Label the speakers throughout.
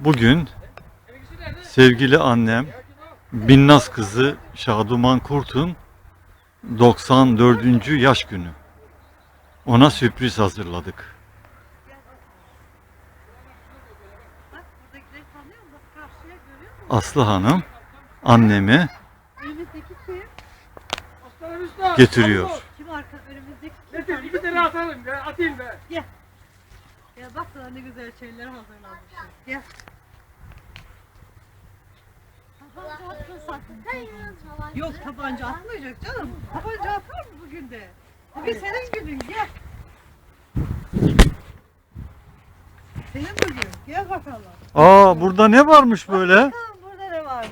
Speaker 1: Bugün sevgili annem Binnaz kızı Şaduman Kurt'un 94. yaş günü. Ona sürpriz hazırladık.
Speaker 2: Bak buradakileri tanıyor musun? Bak karşıya görüyor musun?
Speaker 1: Aslı Hanım annemi
Speaker 2: Önümüzdeki kim?
Speaker 1: getiriyor.
Speaker 2: Kim arka önümüzdeki kim?
Speaker 3: İki tane atalım be, atayım be.
Speaker 2: Ya bak sana ne güzel şeyler hazırlanmışım. Gel. Yok tabanca atmayacak canım. Tabanca atar mı bugün de? Bugün senin günün gel. Senin bugün. Gel bakalım.
Speaker 1: Aa burada ne varmış böyle?
Speaker 2: Bakalım burada ne varmış.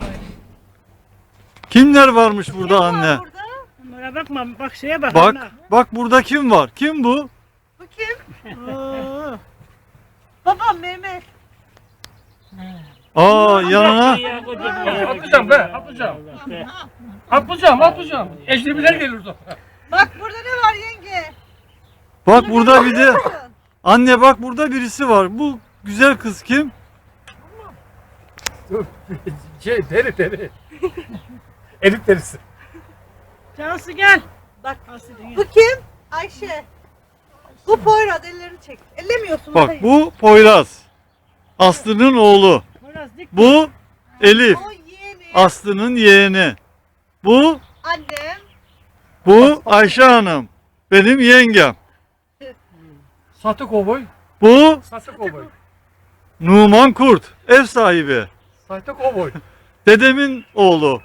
Speaker 1: Kimler varmış burada
Speaker 2: Kim var
Speaker 1: anne?
Speaker 2: Burada?
Speaker 3: Bunlara bakma, bak şeye bak.
Speaker 1: Bak bak burada kim var? Kim bu?
Speaker 2: Bu kim?
Speaker 3: Oo.
Speaker 2: Babam Mehmet.
Speaker 1: Aa yanına
Speaker 3: Atlayacağım be, atlayacağım. Atlayacağım, atlayacağım. Ecnebiler gelir orada.
Speaker 2: Bak burada ne var yenge?
Speaker 1: bak burada bir de anne bak burada birisi var. Bu güzel kız kim?
Speaker 3: Şey, deri deri. Elif derisi.
Speaker 4: Cansu gel.
Speaker 2: Bak bu kim? Ayşe. Bu Poyraz ellerini çek. Ellemiyorsun.
Speaker 1: Bak
Speaker 2: hayır.
Speaker 1: bu Poyraz. Aslı'nın oğlu. Bu Elif.
Speaker 2: O yeğeni.
Speaker 1: Aslı'nın yeğeni. Bu
Speaker 2: Annem.
Speaker 1: bu Ayşe Hanım. Benim yengem.
Speaker 3: Sahte kovboy.
Speaker 1: Bu
Speaker 3: Sahte kovboy.
Speaker 1: Numan Kurt. Ev sahibi.
Speaker 3: Sahte kovboy.
Speaker 1: Dedemin oğlu.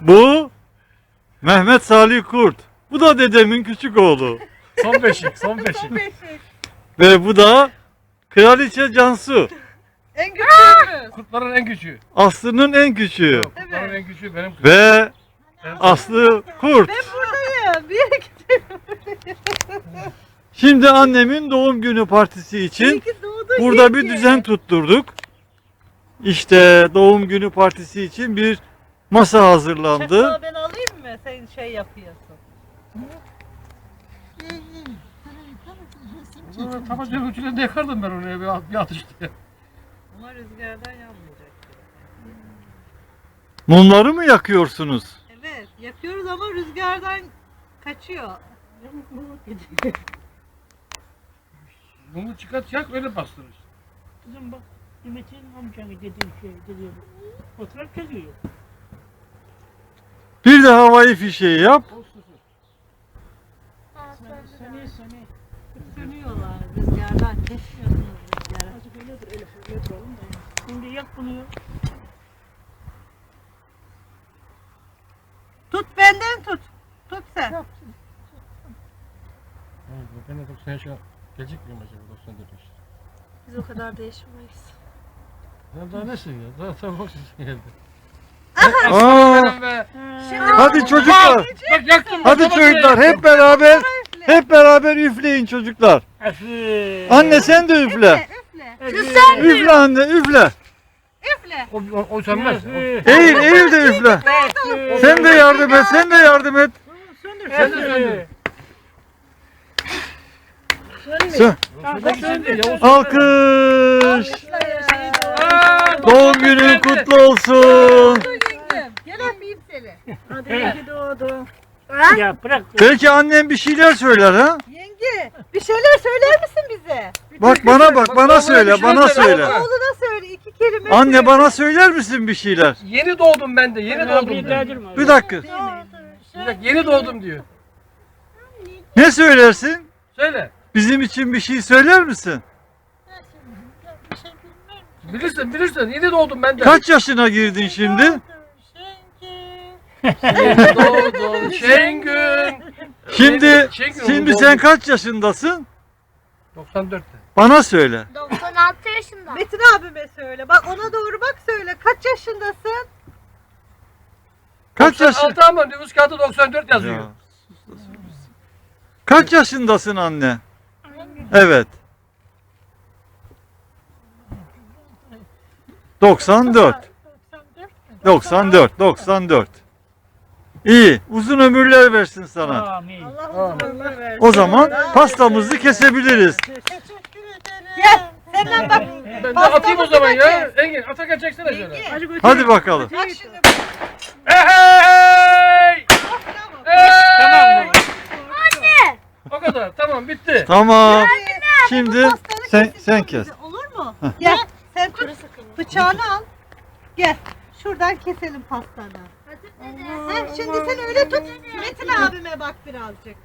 Speaker 1: Bu Mehmet Salih Kurt. Bu da dedemin küçük oğlu.
Speaker 3: Son beşik, son beşik.
Speaker 2: Beşik.
Speaker 1: Ve bu da Kraliçe Cansu.
Speaker 2: En küçüğümüz.
Speaker 3: Kurtların en küçüğü.
Speaker 1: Aslı'nın en küçüğü.
Speaker 3: Kurtların en küçüğü benim kızım.
Speaker 1: Ve Aslı Kurt.
Speaker 2: Ben buradayım. Bir yere
Speaker 1: Şimdi annemin doğum günü partisi için
Speaker 2: İyi ki doğdun
Speaker 1: burada bir
Speaker 2: yenge.
Speaker 1: düzen tutturduk. İşte doğum günü partisi için bir masa hazırlandı.
Speaker 2: Çatalı ben alayım mı? Sen şey yapıyorsun.
Speaker 3: Tabancanın ucuyla yakardım ben oraya bir, bir atış diye.
Speaker 2: Ama rüzgardan yanmayacak.
Speaker 1: Mumları mı yakıyorsunuz?
Speaker 2: Evet yakıyoruz ama rüzgardan kaçıyor.
Speaker 3: Bunu çıkart yak öyle bastırır.
Speaker 4: Kızım bak. Ümit'in amcanı dediğim şey geliyor. Fotoğraf çekiyor.
Speaker 1: Bir de havai fişeği yap.
Speaker 4: Seni seni.
Speaker 2: Sönüyorlar rüzgardan. Kesmiyorsunuz rüzgarı.
Speaker 4: Azıcık öyle dur Elif. Öyle bunu.
Speaker 2: Tut benden tut. Tut sen.
Speaker 3: Ben de 90 yaşa gelecek miyim acaba 94 yaş?
Speaker 2: Biz o kadar değişmeyiz.
Speaker 3: Ya daha nesin ya? Daha tam bak sizin geldi.
Speaker 1: Aa,
Speaker 3: be.
Speaker 2: Şimdi
Speaker 1: hadi çocuklar.
Speaker 3: Bak.
Speaker 1: Hadi çocuklar hep beraber hep beraber üfleyin çocuklar.
Speaker 4: Efe.
Speaker 1: Anne sen de üfle.
Speaker 2: Üfle. Üfle.
Speaker 1: Üfle anne üfle.
Speaker 2: Üfle.
Speaker 3: O, o, o sönmez.
Speaker 1: Eğil eğil de üfle. Sen de yardım et sen de yardım et.
Speaker 3: Sen de söndür.
Speaker 1: Sö-
Speaker 3: Söndür diye Yavuz.
Speaker 1: Alkış. Doğum günün kutlu olsun.
Speaker 2: Gel öpeyim seni.
Speaker 4: Hadi iyi doğdu. Ya bırak.
Speaker 1: Belki annem bir şeyler söyler ha?
Speaker 2: Yenge bir şeyler söyler misin bize?
Speaker 1: Bak bana bak bana söyle bana söyle.
Speaker 2: Oğluna kelime
Speaker 1: Anne bana söyler misin bir şeyler?
Speaker 3: Yeni doğdum ben de. Yeni doğdum.
Speaker 4: Bir
Speaker 3: diyor.
Speaker 1: Bir dakika.
Speaker 3: Bir dakika, Yeni doğdum diyor.
Speaker 1: Ne söylersin?
Speaker 3: Söyle.
Speaker 1: Bizim için bir şey söyler misin?
Speaker 3: Bilirsin bilirsin. Yeni doğdum ben de.
Speaker 1: Kaç yaşına girdin şimdi?
Speaker 3: Yeni doğdum Şengün.
Speaker 1: Şimdi
Speaker 3: Şengün
Speaker 1: şimdi sen kaç yaşındasın?
Speaker 3: 94'te.
Speaker 1: Bana söyle.
Speaker 5: 96 yaşında.
Speaker 2: Metin abime söyle. Bak ona doğru bak söyle. Kaç yaşındasın?
Speaker 1: Kaç yaş?
Speaker 3: 96 ama nüfus kağıdı 94 yazıyor.
Speaker 1: Ya. Kaç yaşındasın anne? Evet. 94. 94, 94. İyi, uzun ömürler versin sana.
Speaker 4: Amin.
Speaker 2: Allah uzun ömür versin.
Speaker 1: O zaman pastamızı kesebiliriz.
Speaker 2: Gel. Sen Hemen bak.
Speaker 3: Ben de atayım o zaman ya. Engin atak çeksene şöyle.
Speaker 4: Hadi
Speaker 1: bakalım.
Speaker 2: Bak şimdi.
Speaker 3: Hey!
Speaker 2: Bravo.
Speaker 3: Hey!
Speaker 4: Tamam.
Speaker 3: O kadar. Tamam bitti.
Speaker 1: Tamam. Şimdi sen sen kes.
Speaker 2: Olur mu? Gel. Sen tut. Bıçağını al. Gel. Şuradan keselim pastanı. Heh, şimdi sen öyle tut. Metin abime bak birazcık.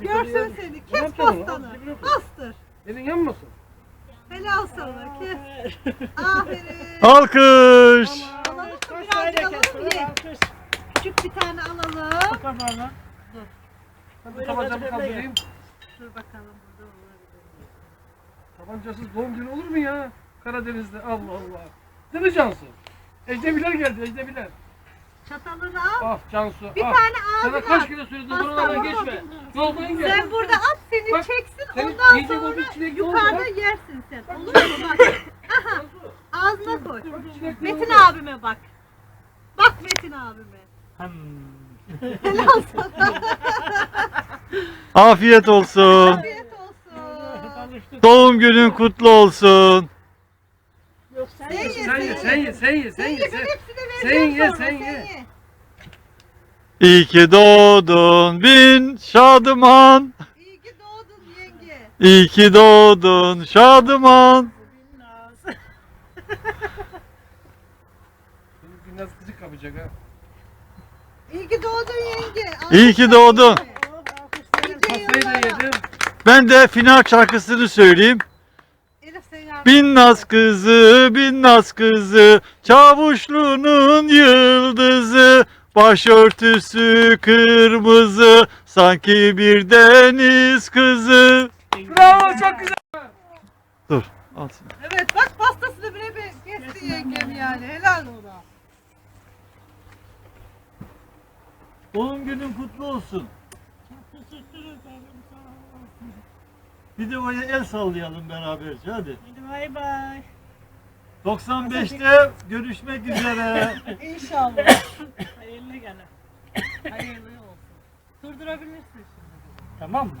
Speaker 2: Görsün seni. Kes pastanı. Bastır.
Speaker 3: Elin yanmasın.
Speaker 2: Helal sana. Kes. Aferin.
Speaker 1: Alkış.
Speaker 2: Alalım mı birazcık alalım? Ye.
Speaker 4: Alkış.
Speaker 2: Küçük bir tane alalım.
Speaker 3: Ben de tabancamı kaldırayım.
Speaker 2: Dur bakalım burada olabilir.
Speaker 3: Tabancasız doğum günü olur mu ya? Karadeniz'de Allah Allah. Değil mi Cansu? Ecnebiler geldi Ecnebiler.
Speaker 2: Çatalını al.
Speaker 3: Ah Cansu
Speaker 2: Bir
Speaker 3: ah.
Speaker 2: tane
Speaker 3: Sana
Speaker 2: ağzına
Speaker 3: kaç kere söyledim
Speaker 2: Hasta
Speaker 3: buralardan
Speaker 2: olma.
Speaker 3: geçme. Yoldan gel.
Speaker 2: Sen burada seni
Speaker 3: Bak,
Speaker 2: çeksin
Speaker 3: senin
Speaker 2: ondan sonra yukarıda
Speaker 3: bak.
Speaker 2: yersin sen. Olur mu bak? Aha, ağzına koy. Metin abime bak. Bak Metin abime. Helal sana.
Speaker 1: Afiyet olsun.
Speaker 2: Afiyet olsun.
Speaker 1: Doğum günün kutlu olsun.
Speaker 4: Yok sen
Speaker 2: Sen ye,
Speaker 3: Sen ye sen ye sen ye sen ye. sen- ye, sen
Speaker 2: ye.
Speaker 1: İyi ki doğdun bin şadıman.
Speaker 2: İyi ki doğdun yenge.
Speaker 1: İyi ki doğdun şadıman.
Speaker 3: Benim biraz kızık kapacak ha.
Speaker 2: İyi ki doğdun yenge.
Speaker 1: İyi ki doğdun.
Speaker 2: Nice
Speaker 3: Pastayı da
Speaker 2: yıllara.
Speaker 3: yedim.
Speaker 1: Ben de final şarkısını söyleyeyim.
Speaker 2: Elif sen yardım
Speaker 1: Bin naz kızı, bin naz kızı, çavuşluğunun yıldızı, başörtüsü kırmızı, sanki bir deniz kızı.
Speaker 3: Bravo çok güzel.
Speaker 1: Dur, al sen.
Speaker 2: Evet bak pastasını bile bir kesti yengem yani. Helal ona.
Speaker 1: Doğum günün kutlu olsun.
Speaker 4: Teşekkür ederim. Sağ olun.
Speaker 1: Videoya el sallayalım beraberce hadi.
Speaker 4: Hadi bay bay.
Speaker 1: 95'te görüşmek üzere.
Speaker 2: İnşallah.
Speaker 4: Hayırlı gene.
Speaker 2: Hayırlı olsun. Durdurabilirsin şimdi.
Speaker 4: Tamam mı?